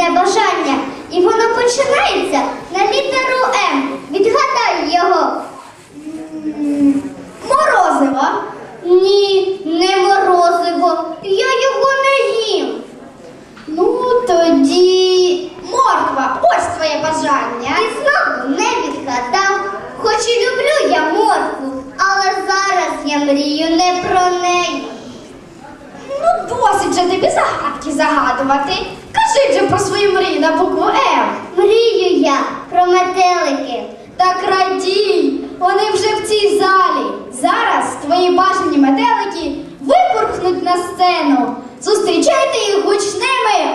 одне бажання, і воно починається на літеру М. Відгадай його. Морозиво? Ні, не морозиво. Я його не їм. Ну, тоді морква, ось твоє бажання. Ти знову не відгадав. Хоч і люблю я моркву, але зараз я мрію не про неї. Ну, досить же тобі загадки загадувати. Кажи же про свої мрії на букву М. Мрію я про метелики. Так радій, вони вже в цій залі. Зараз твої бажані метелики випорхнуть на сцену. Зустрічайте їх гучними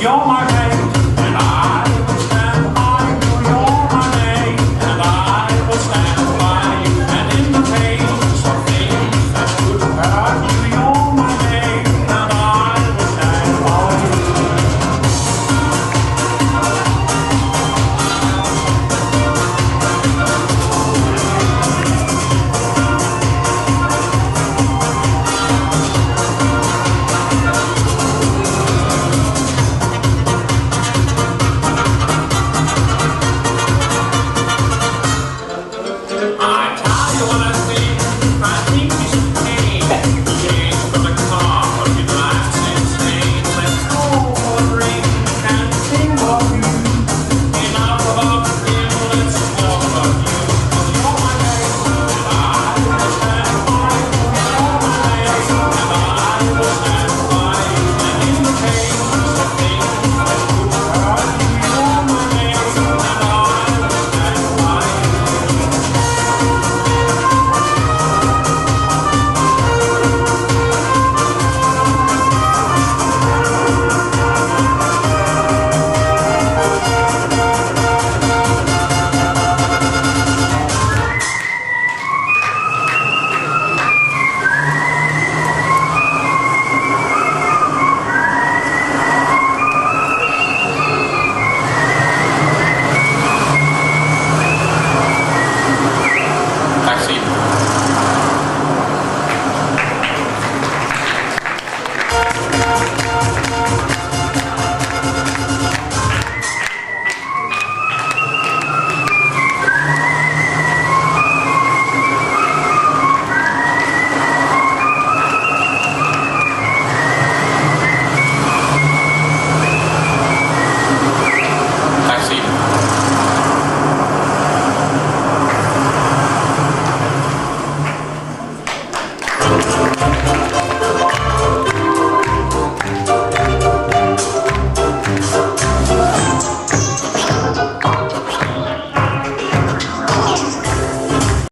you're my mate.